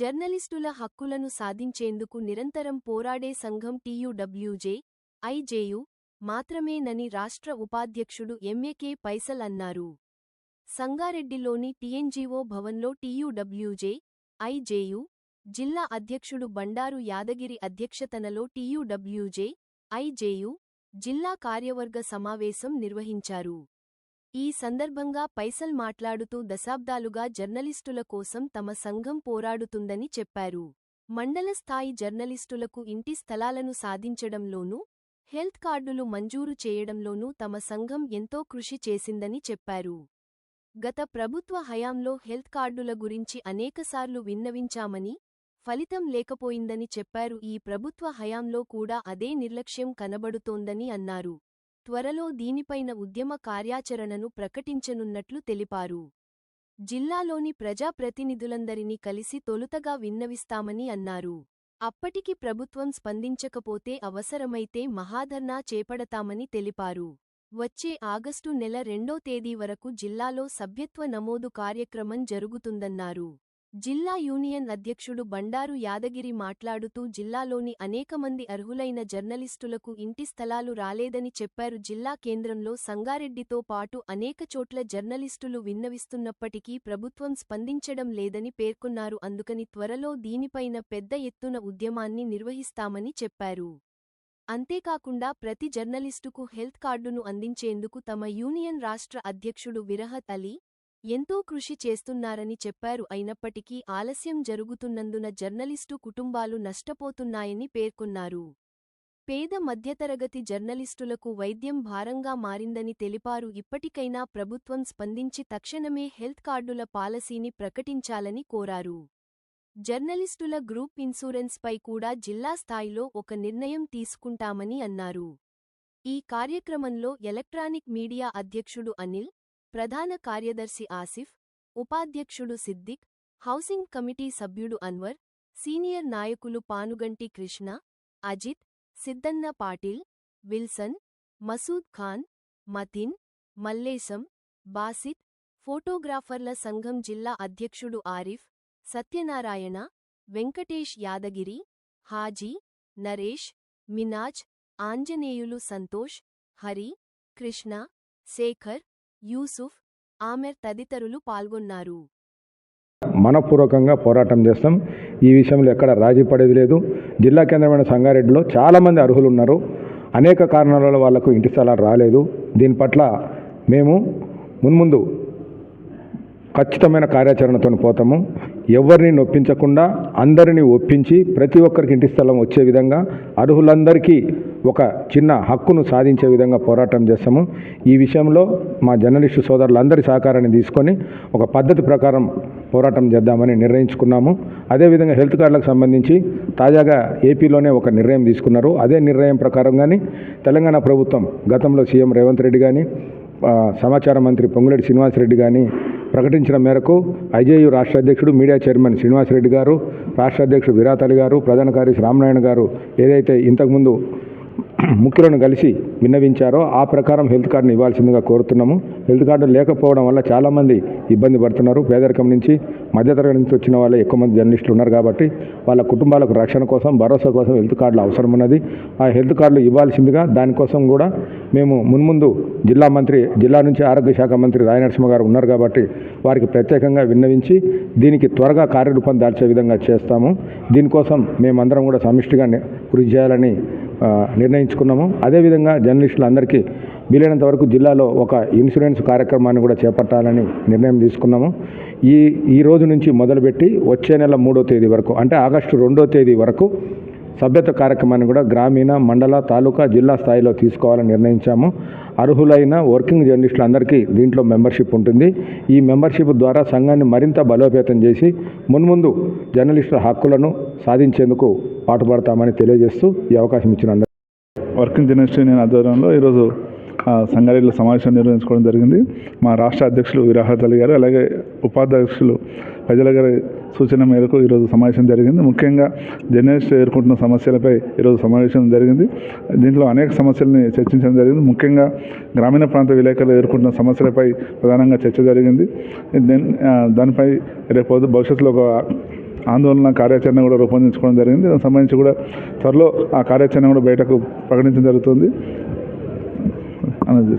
జర్నలిస్టుల హక్కులను సాధించేందుకు నిరంతరం పోరాడే సంఘం టీయూడబ్ల్యూజే ఐజేయు మాత్రమేనని రాష్ట్ర ఉపాధ్యక్షుడు ఎంఏకే పైసల్ అన్నారు. సంగారెడ్డిలోని టీఎన్జీఓ భవన్లో టీయూడబ్ల్యూజే ఐజేయు జిల్లా అధ్యక్షుడు బండారు యాదగిరి అధ్యక్షతనలో టీయూడబ్ల్యూజే ఐజేయు జిల్లా కార్యవర్గ సమావేశం నిర్వహించారు. ఈ సందర్భంగా పైసల్ మాట్లాడుతూ దశాబ్దాలుగా జర్నలిస్టుల కోసం తమ సంఘం పోరాడుతుందని చెప్పారు. మండల స్థాయి జర్నలిస్టులకు ఇంటి స్థలాలను సాధించడంలోనూ హెల్త్ కార్డులు మంజూరు చేయడంలోనూ తమ సంఘం ఎంతో కృషి చేసిందని చెప్పారు. గత ప్రభుత్వ హయాంలో హెల్త్ కార్డుల గురించి అనేకసార్లు విన్నవించామని ఫలితం లేకపోయిందని చెప్పారు. ఈ ప్రభుత్వ హయాంలో కూడా అదే నిర్లక్ష్యం కనబడుతోందని అన్నారు. త్వరలో దీనిపైన ఉద్యమ కార్యాచరణను ప్రకటించనున్నట్లు తెలిపారు. జిల్లాలోని ప్రజాప్రతినిధులందరినీ కలిసి తొలుతగా విన్నవిస్తామని అన్నారు. అప్పటికి ప్రభుత్వం స్పందించకపోతే అవసరమైతే మహాధర్నా చేపడతామని తెలిపారు. వచ్చే ఆగస్టు నెల రెండో తేదీ వరకు జిల్లాలో సభ్యత్వ నమోదు కార్యక్రమం జరుగుతుందన్నారు. జిల్లా యూనియన్ అధ్యక్షుడు బండారు యాదగిరి మాట్లాడుతూ జిల్లాలోని అనేక మంది అర్హులైన జర్నలిస్టులకు ఇంటి స్థలాలు రాలేదని చెప్పారు. జిల్లా కేంద్రంలో సంగారెడ్డితో పాటు అనేక చోట్ల జర్నలిస్టులు విన్నవిస్తున్నప్పటికీ ప్రభుత్వం స్పందించడం లేదని పేర్కొన్నారు. అందుకని త్వరలో దీనిపైన పెద్ద ఎత్తున ఉద్యమాన్ని నిర్వహిస్తామని చెప్పారు. అంతేకాకుండా ప్రతి జర్నలిస్టుకు హెల్త్ కార్డును అందించేందుకు తమ యూనియన్ రాష్ట్ర అధ్యక్షుడు విరహత్ అలీ ఎంతో కృషి చేస్తున్నారని చెప్పారు. అయినప్పటికీ ఆలస్యం జరుగుతున్నందున జర్నలిస్టు కుటుంబాలు నష్టపోతున్నాయని పేర్కొన్నారు. పేద మధ్యతరగతి జర్నలిస్టులకు వైద్యం భారంగా మారిందని తెలిపారు. ఇప్పటికైనా ప్రభుత్వం స్పందించి తక్షణమే హెల్త్ కార్డుల పాలసీని ప్రకటించాలని కోరారు. జర్నలిస్టుల గ్రూప్ ఇన్సూరెన్స్పై కూడా జిల్లా స్థాయిలో ఒక నిర్ణయం తీసుకుంటామని అన్నారు. ఈ కార్యక్రమంలో ఎలక్ట్రానిక్ మీడియా అధ్యక్షుడు అనిల్ ప్రధాన కార్యదర్శి ఆసిఫ్ ఉపాధ్యక్షుడు సిద్దిక్ హౌసింగ్ కమిటీ సభ్యుడు అన్వర్ సీనియర్ నాయకులు పానుగంటి కృష్ణ అజిత్ సిద్దన్న పాటిల్ విల్సన్ మసూద్ ఖాన్ మతిన్ మల్లేశం బాసిత్ ఫోటోగ్రాఫర్ల సంఘం జిల్లా అధ్యక్షుడు ఆరిఫ్ సత్యనారాయణ వెంకటేష్ యాదగిరి హాజీ నరేష్ మినాజ్ ఆంజనేయులు సంతోష్ హరి కృష్ణ శేఖర్ యూసుఫ్ ఆమెర్ తదితరులు పాల్గొన్నారు. మనపూర్వకంగా పోరాటం చేస్తాం. ఈ విషయంలో ఎక్కడ రాజీ పడేది లేదు. జిల్లా కేంద్రమైన సంగారెడ్డిలో చాలామంది అర్హులు ఉన్నారు అనేక కారణాల వాళ్ళకు ఇంటి స్థలాలు రాలేదు. దీని పట్ల మేము మున్ముందు ఖచ్చితమైన కార్యాచరణతో పోతాము. ఎవరిని నొప్పించకుండా అందరినీ ఒప్పించి ప్రతి ఒక్కరికి ఇంటి స్థలం వచ్చే విధంగా అర్హులందరికీ ఒక చిన్న హక్కును సాధించే విధంగా పోరాటం చేస్తాము. ఈ విషయంలో మా జర్నలిస్టు సోదరులందరి సహకారాన్ని తీసుకొని ఒక పద్ధతి ప్రకారం పోరాటం చేద్దామని నిర్ణయించుకున్నాము. అదేవిధంగా హెల్త్ కార్డులకు సంబంధించి తాజాగా ఏపీలోనే ఒక నిర్ణయం తీసుకున్నారు. అదే నిర్ణయం ప్రకారంగానే తెలంగాణ ప్రభుత్వం గతంలో సీఎం రేవంత్ రెడ్డి కానీ సమాచార మంత్రి పొంగులేటి శ్రీనివాసరెడ్డి కానీ ప్రకటించిన మేరకు ఐజేయు రాష్ట్ర అధ్యక్షుడు మీడియా చైర్మన్ శ్రీనివాసరెడ్డి గారు రాష్ట్ర అధ్యక్షుడు విరాట్ అలీ గారు ప్రధాన కార్యదర్శి రామనారాయణ గారు ఏదైతే ఇంతకుముందు ముఖ్యులను కలిసి విన్నవించారో ఆ ప్రకారం హెల్త్ కార్డును ఇవ్వాల్సిందిగా కోరుతున్నాము. హెల్త్ కార్డు లేకపోవడం వల్ల చాలామంది ఇబ్బంది పడుతున్నారు. పేదరికం నుంచి మధ్యతరగతి నుంచి వచ్చిన వాళ్ళే ఎక్కువ మంది జర్నలిస్టులు ఉన్నారు కాబట్టి వాళ్ళ కుటుంబాలకు రక్షణ కోసం భరోసా కోసం హెల్త్ కార్డులు అవసరం ఉన్నది. ఆ హెల్త్ కార్డులు ఇవ్వాల్సిందిగా దానికోసం కూడా మేము మున్ముందు జిల్లా మంత్రి జిల్లా నుంచి ఆరోగ్య శాఖ మంత్రి రాయనరసింహ గారు ఉన్నారు కాబట్టి వారికి ప్రత్యేకంగా విన్నవించి దీనికి త్వరగా కార్యరూపం దాల్చే విధంగా చేస్తాము. దీనికోసం మేమందరం కూడా సమిష్టిగా కృషి చేయాలని నిర్ణయించుకున్నాము. అదేవిధంగా జర్నలిస్టులందరికీ వీలైనంత వరకు జిల్లాలో ఒక ఇన్సూరెన్స్ కార్యక్రమాన్ని కూడా చేపట్టాలని నిర్ణయం తీసుకున్నాము. ఈ ఈ రోజు నుంచి మొదలుపెట్టి వచ్చే నెల మూడో తేదీ వరకు అంటే ఆగస్టు రెండో తేదీ వరకు సభ్యత కార్యక్రమాన్ని కూడా గ్రామీణ మండల తాలూకా జిల్లా స్థాయిలో తీసుకోవాలని నిర్ణయించాము. అర్హులైన వర్కింగ్ జర్నలిస్టులందరికీ దీంట్లో మెంబర్షిప్ ఉంటుంది. ఈ మెంబర్షిప్ ద్వారా సంఘాన్ని మరింత బలోపేతం చేసి మున్ముందు జర్నలిస్టుల హక్కులను సాధించేందుకు పాటుపడతామని తెలియజేస్తూ ఈ అవకాశం ఇచ్చిన వర్కింగ్ జర్నలిస్ట్ యూనియన్ ఆధ్వర్యంలో ఈరోజు సంగారెడ్డిలో సమావేశం నిర్వహించుకోవడం జరిగింది. మా రాష్ట్ర అధ్యక్షులు విరాహత్ అలీ గారు అలాగే ఉపాధ్యక్షులు ప్రజల గారి సూచన మేరకు ఈరోజు సమావేశం జరిగింది. ముఖ్యంగా జర్నలిస్టులు ఎదుర్కొంటున్న సమస్యలపై ఈరోజు సమావేశం జరిగింది. దీంట్లో అనేక సమస్యల్ని చర్చించడం జరిగింది. ముఖ్యంగా గ్రామీణ ప్రాంత విలేకరులు ఎదుర్కొంటున్న సమస్యలపై ప్రధానంగా చర్చ జరిగింది. దానిపై రేపు భవిష్యత్తులో ఒక ఆందోళన కార్యాచరణ కూడా రూపొందించుకోవడం జరిగింది. దానికి సంబంధించి కూడా త్వరలో ఆ కార్యాచరణ కూడా బయటకు ప్రకటించడం జరుగుతుంది. আনাজের